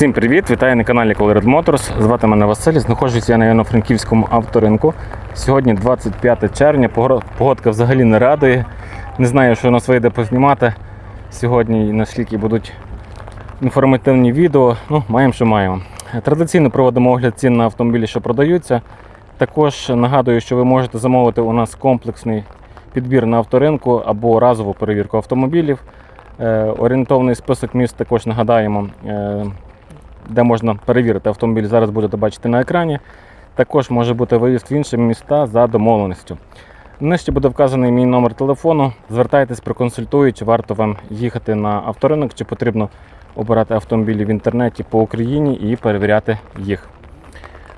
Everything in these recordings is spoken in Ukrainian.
Всім привіт! Вітаю на каналі Colored Motors. Звати мене Василь. Знаходжуся я на Івано-Франківському авторинку. Сьогодні 25 червня. Погодка взагалі не радує. Не знаю, що нас вийде познімати сьогодні наскільки будуть інформативні відео. Ну, маємо, що маємо. Традиційно проводимо огляд цін на автомобілі, що продаються. Також нагадую, що ви можете замовити у нас комплексний підбір на авторинку або разову перевірку автомобілів. Е, Орієнтовний список міст також нагадаємо, е, де можна перевірити автомобіль. Зараз будете бачити на екрані. Також може бути виїзд в інші міста за домовленістю. Нижче буде вказаний мій номер телефону. Звертайтесь, проконсультують, чи варто вам їхати на авторинок, чи потрібно обирати автомобілі в інтернеті по Україні і перевіряти їх.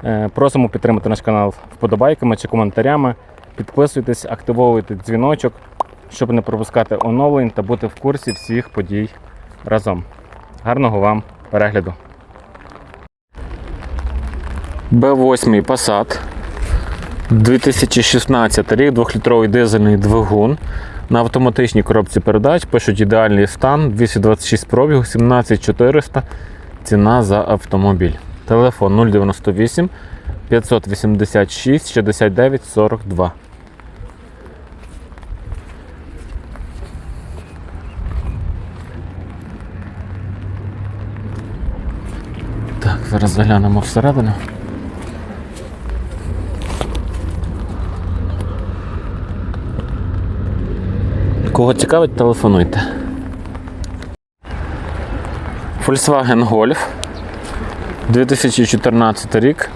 Е, Просимо підтримати наш канал вподобайками чи коментарями. Підписуйтесь, активовуйте дзвіночок, щоб не пропускати оновлень та бути в курсі всіх подій разом. Гарного вам перегляду! Б8 Passat 2016 рік, 2-літровий дизельний двигун. На автоматичній коробці передач пишуть ідеальний стан, 226 пробігу, 17400 ціна за автомобіль. Телефон 098 586 69 42. Так, зараз заглянемо всередину. Кого цікавить, телефонуйте. Volkswagen Golf 2014 рік.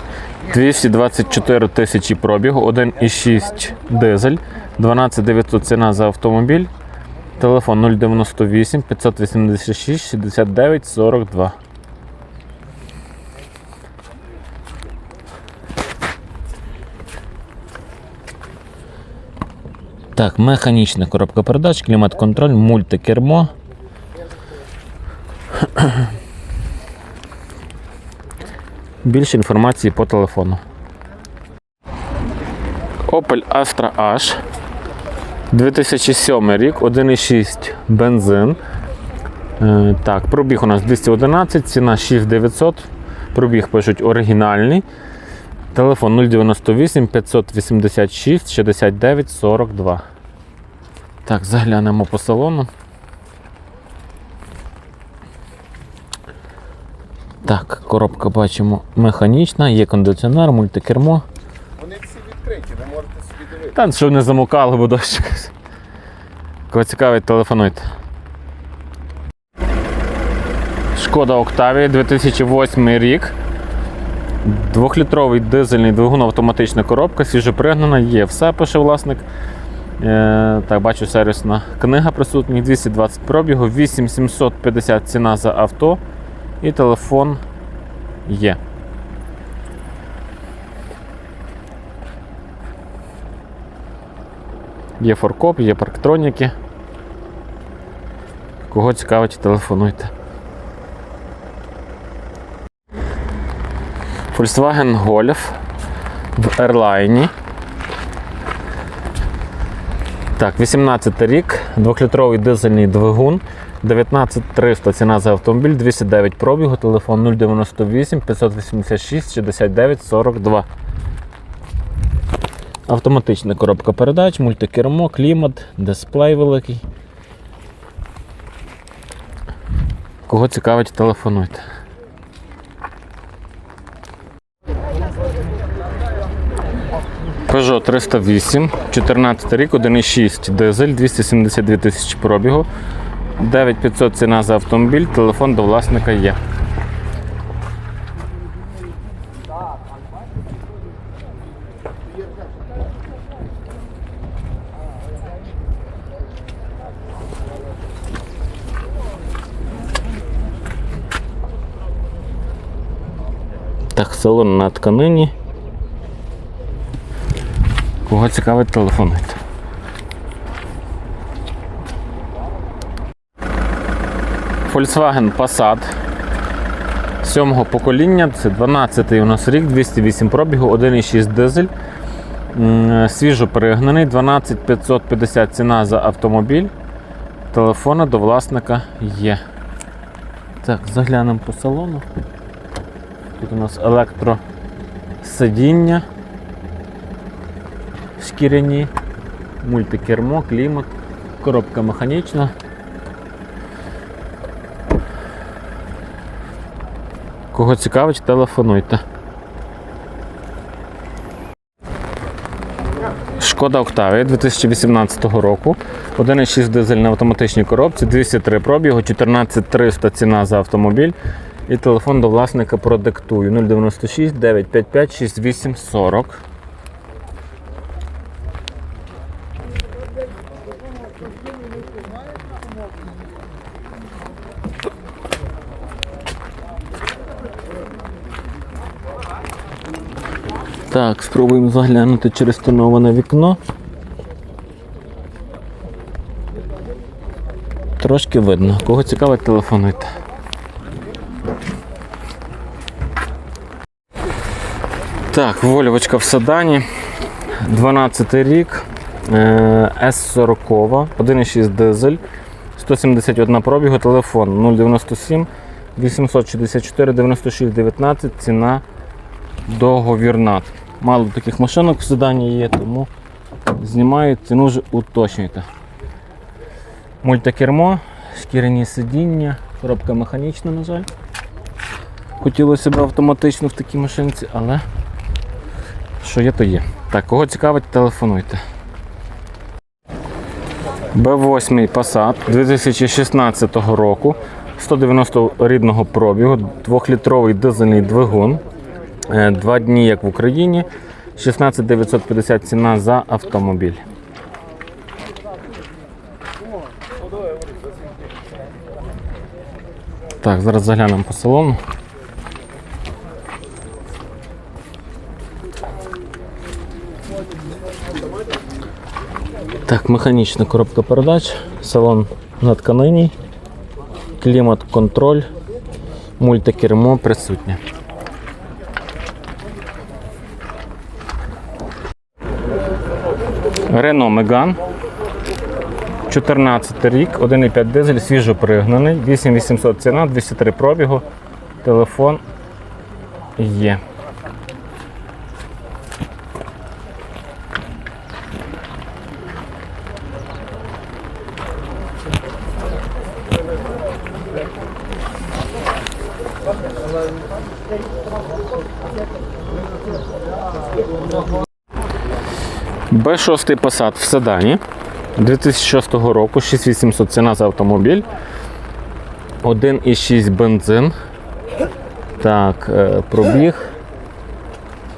224 тисячі пробігу, 1,6 дизель, 12900 ціна за автомобіль. Телефон 098 586 69 42. Так, механічна коробка передач, клімат-контроль, мультикермо. Більше інформації по телефону. Opel Astra H 2007 рік, 1,6 бензин. Е, Так, пробіг у нас 211, ціна 6900. Пробіг пишуть оригінальний. Телефон 098 586 69 42. Так, заглянемо по салону. Так, коробка бачимо механічна, є кондиціонер, мультикермо. Вони всі відкриті, ви можете собі дивитися. Та щоб не замокало, бо дощ. Кого цікавить, телефонуйте. Шкода Октавія 2008 рік. Двохлітровий дизельний двигун автоматична коробка, свіжопригнана, є все, пише власник. Е, так, бачу, сервісна книга присутня, 220 пробігу, 8750 ціна за авто і телефон є. Є форкоп, є парктроніки. Кого цікавить, телефонуйте. Volkswagen Golf в Airline. Так, 18 рік, 2-літровий дизельний двигун, 19300 ціна за автомобіль, 209 пробігу, телефон 098 586 69 42. Автоматична коробка передач, мультикермо, клімат, дисплей великий. Кого цікавить, телефонуйте. Peugeot 308, 14 рік, 1,6 дизель, 272 тисячі пробігу, 9500 ціна за автомобіль, телефон до власника є. Так, салон на тканині. Кого цікавить, телефонуйте. Volkswagen Passat сьомого покоління, це 12-й у нас рік, 208 пробігу, 1,6 дизель. Свіжо перегнаний, 12 550 ціна за автомобіль. Телефона до власника є. Так, заглянемо по салону. Тут у нас електросидіння шкіряні, мультикермо, клімат, коробка механічна. Кого цікавить, телефонуйте. Шкода Октавія 2018 року. 1,6 дизель на автоматичній коробці, 203 пробігу, 14300 ціна за автомобіль. І телефон до власника продиктую 096 955 6840. Так, спробуємо заглянути через тоноване вікно. Трошки видно. Кого цікавить, телефонуйте. Так, Вольвочка в Садані. 12 рік. е, С40, 1,6 дизель, 171 пробігу, телефон 097 864 96 19, ціна договірна. Мало таких машинок в Седані є, тому знімаю, ціну вже уточнюйте. Мультикермо, шкіряні сидіння, коробка механічна, на жаль. Хотілося б автоматично в такій машинці, але що є, то є. Так, кого цікавить, телефонуйте. Б8 Passat 2016 року, 190 рідного пробігу, 2-літровий дизельний двигун. Е, Два дні, як в Україні. 16 950 ціна за автомобіль. Так, зараз заглянемо по салону. Так, механічна коробка передач, салон на тканині, клімат-контроль, мультикермо присутнє. Renault Megane. 14 рік, 1,5 дизель, свіжо пригнаний, 8800 ціна, 203 пробігу, телефон є. Б6 Passat в Седані 2006 року, 6800 ціна за автомобіль. 1,6 бензин. Так, е, пробіг.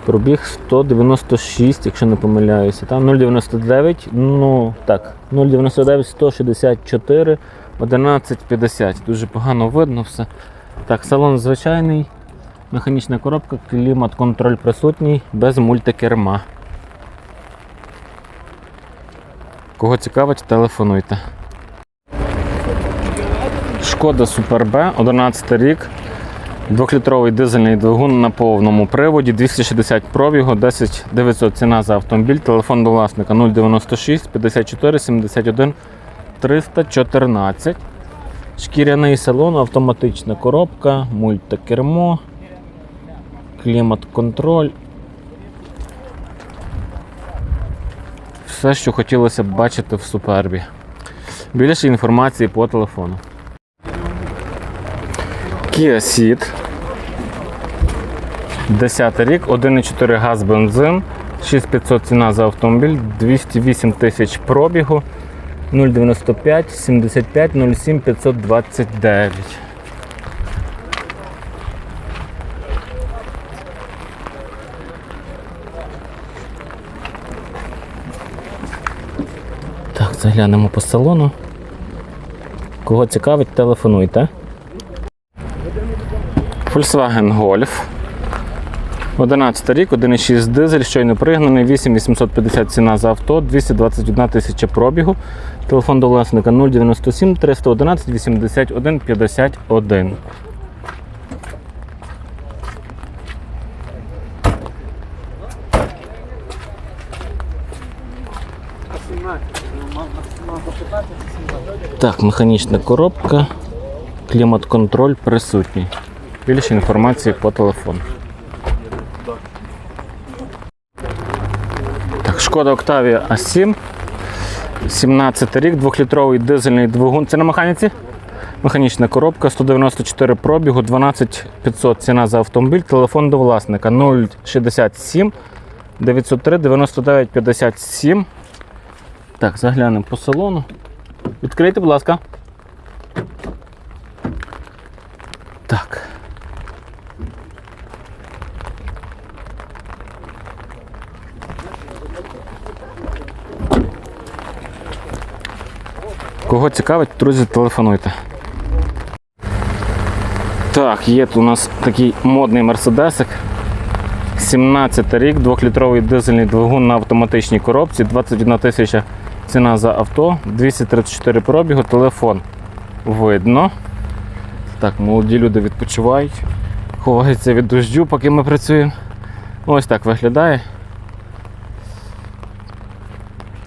Пробіг 196, якщо не помиляюся. Там 0,99, ну так, 0,99, 164, 11,50. Дуже погано видно все. Так, салон звичайний, механічна коробка, клімат-контроль присутній, без мультикерма. Кого цікавить, телефонуйте. Шкода Супер Б, 11 рік. Двохлітровий дизельний двигун на повному приводі, 260 пробігу, 10 900 ціна за автомобіль, телефон до власника 096 54 71 314. Шкіряний салон, автоматична коробка, мультикермо, клімат-контроль. Все, що хотілося б бачити в супербі. Більше інформації по телефону. Kia Ceed. 10 рік, 1,4 газ бензин, 6500 ціна за автомобіль, 208 тисяч пробігу, 095 75 07 529. Заглянемо по салону. Кого цікавить, телефонуйте. Volkswagen Golf. 11 рік, 1,6 дизель, щойно пригнаний, 8850 ціна за авто, 221 тисяча пробігу. Телефон до власника 097 311 81 51. Так, механічна коробка, клімат-контроль присутній. Більше інформації по телефону. Так, Шкода Октавія А7. 17 рік, 2-літровий дизельний двигун. Це на механіці? Механічна коробка, 194 пробігу, 12500 ціна за автомобіль, телефон до власника 067 903 99 57. Так, заглянемо по салону. Відкрийте, будь ласка. Так. Кого цікавить, друзі, телефонуйте. Так, є тут у нас такий модний мерседесик. 17 рік, 2-літровий дизельний двигун на автоматичній коробці, 21 тисяча ціна за авто, 234 пробігу, телефон видно. Так, молоді люди відпочивають, ховаються від дощу, поки ми працюємо. Ось так виглядає.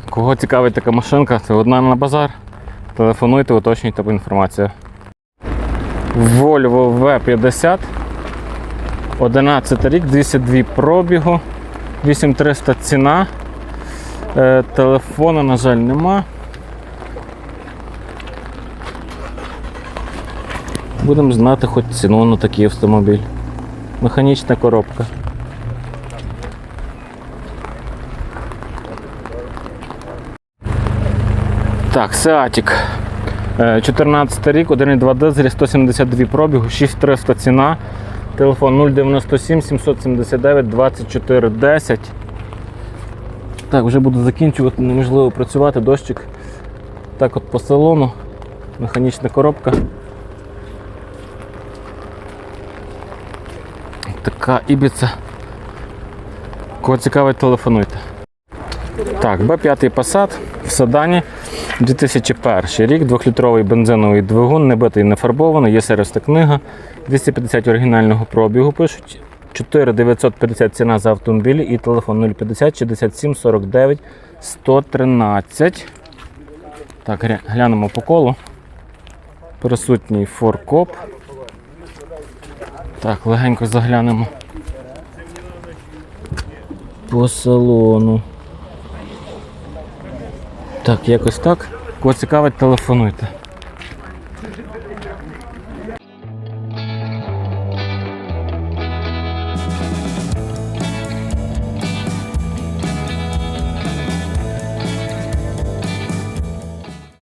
Кого цікавить така машинка, це одна на базар. Телефонуйте, уточнюйте інформацію. Volvo V50. 11 рік, 202 пробігу, 8300 ціна. Е, телефону, на жаль, нема. Будемо знати хоч ціну на такий автомобіль. Механічна коробка. Так, Сеатік. Е, 14 рік, 1,2 дизель, 172 пробігу, 6300 ціна. Телефон 097 779 24 10. Так, вже буду закінчувати, неможливо працювати, дощик. Так от по салону. Механічна коробка. Така ібіца. Кого цікавить, телефонуйте. Так, Б5 Passat в Седані 2001 рік, 2-літровий бензиновий двигун, не битий, не фарбований, є сервісна книга, 250 оригінального пробігу пишуть, 4950 ціна за автомобіль і телефон 050 67 49 113. Так, глянемо по колу. Присутній форкоп. Так, легенько заглянемо по салону. Так, якось так. Кого цікавить, телефонуйте.